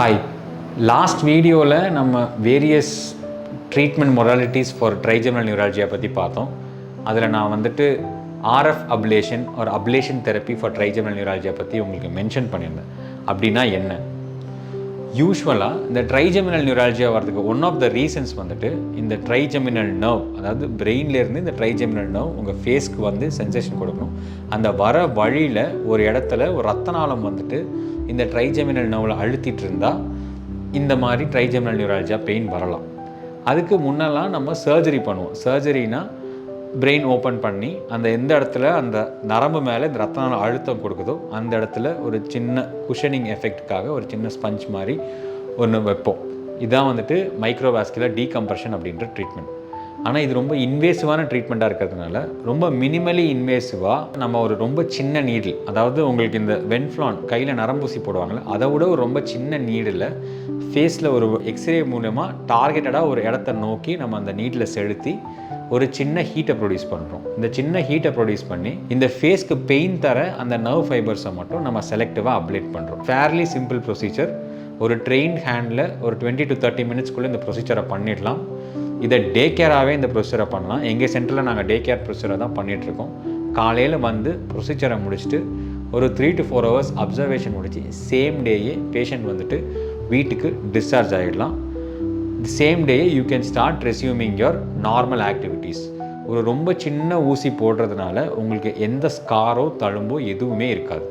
Hi last வீடியோவில் நம்ம various treatment modalities for trigeminal நியூராலஜியை பற்றி பார்த்தோம். அதில் நான் வந்துட்டு ஆர்எஃப் அப்லேஷன் ஒரு அப்லேஷன் தெரப்பி ஃபார் ட்ரைஜெனல் நியூராலஜியை பற்றி உங்களுக்கு மென்ஷன் பண்ணியிருந்தேன். அப்படின்னா என்ன? யூஸ்வலாக இந்த ட்ரைஜெமினல் நியூராலஜியா வரதுக்கு ஒன் ஆஃப் த ரீசன்ஸ் வந்துட்டு இந்த ட்ரைஜெமினல் நர்வ் அதாவது பிரெயின்லேருந்து இந்த ட்ரைஜெமினல் நர்வ் உங்கள் ஃபேஸ்க்கு வந்து சென்சேஷன் கொடுக்கணும் அந்த வர வழியில் ஒரு இடத்துல ஒரு ரத்த நாளம் வந்துட்டு இந்த ட்ரைஜெமினல் நர்வில் அழுத்திட்டு இருந்தால் இந்த மாதிரி ட்ரைஜெமினல் நியூராலஜியா பெயின் வரலாம். அதுக்கு முன்னெல்லாம் நம்ம சர்ஜரி பண்ணுவோம். சர்ஜரினா பிரெயின் ஓப்பன் பண்ணி அந்த எந்த இடத்துல அந்த நரம்பு மேலே இந்த ரத்த அழுத்தம் கொடுக்குதோ அந்த இடத்துல ஒரு சின்ன குஷனிங் எஃபெக்ட்டுக்காக ஒரு சின்ன ஸ்பஞ்ச் மாதிரி ஒன்று வைப்போம். இதான் வந்துட்டு மைக்ரோவாஸ்குலர் டீகம்ப்ரெஷன் அப்படின்ற ட்ரீட்மெண்ட் ஆனால் இது ரொம்ப இன்வேசிவான ட்ரீட்மெண்ட்டாக இருக்கிறதுனால ரொம்ப மினிமலி இன்வேசிவாக நம்ம ஒரு ரொம்ப சின்ன நீடில் அதாவது உங்களுக்கு இந்த வென்ஃப்ளான் கையில் நரம்பூசி போடுவாங்கள்ல அதை விட ஒரு ரொம்ப சின்ன நீடில் ஃபேஸில் ஒரு எக்ஸ்ரே மூலமாக டார்கெட்டடாக ஒரு இடத்த நோக்கி நம்ம அந்த நீடில் செலுத்தி ஒரு சின்ன ஹீட்டை ப்ரொடியூஸ் பண்ணுறோம் இந்த சின்ன ஹீட்டை ப்ரொடியூஸ் பண்ணி இந்த ஃபேஸ்க்கு பெயின் தர அந்த நர்வ் ஃபைபர்ஸை மட்டும் நம்ம செலக்டிவாக அப்ளேட் பண்ணுறோம் ஃபேர்லி சிம்பிள் ப்ரொசீஜர் ஒரு ட்ரெயின் ஹேண்டில் ஒரு டுவெண்ட்டி டு தேர்ட்டி மினிட்ஸ்க்குள்ளே இந்த ப்ரொசீஜரை பண்ணிடலாம். இதை டே கேராகவே இந்த ப்ரொசீஜரை பண்ணலாம். எங்கள் சென்டரில் நாங்கள் டே கேர் ப்ரொசீஜரை தான் பண்ணிகிட்ருக்கோம் காலையில் வந்து ப்ரொசீஜரை முடிச்சுட்டு ஒரு three to four hours observation முடிச்சு சேம் டேயே பேஷண்ட் வந்துட்டு வீட்டுக்கு டிஸ்சார்ஜ் ஆகிடலாம் same day you can start resuming your normal activities ஒரு ரொம்ப சின்ன ஊசி போடுறதுனால உங்களுக்கு எந்த ஸ்காரோ தழும்போ எதுவுமே இருக்காது.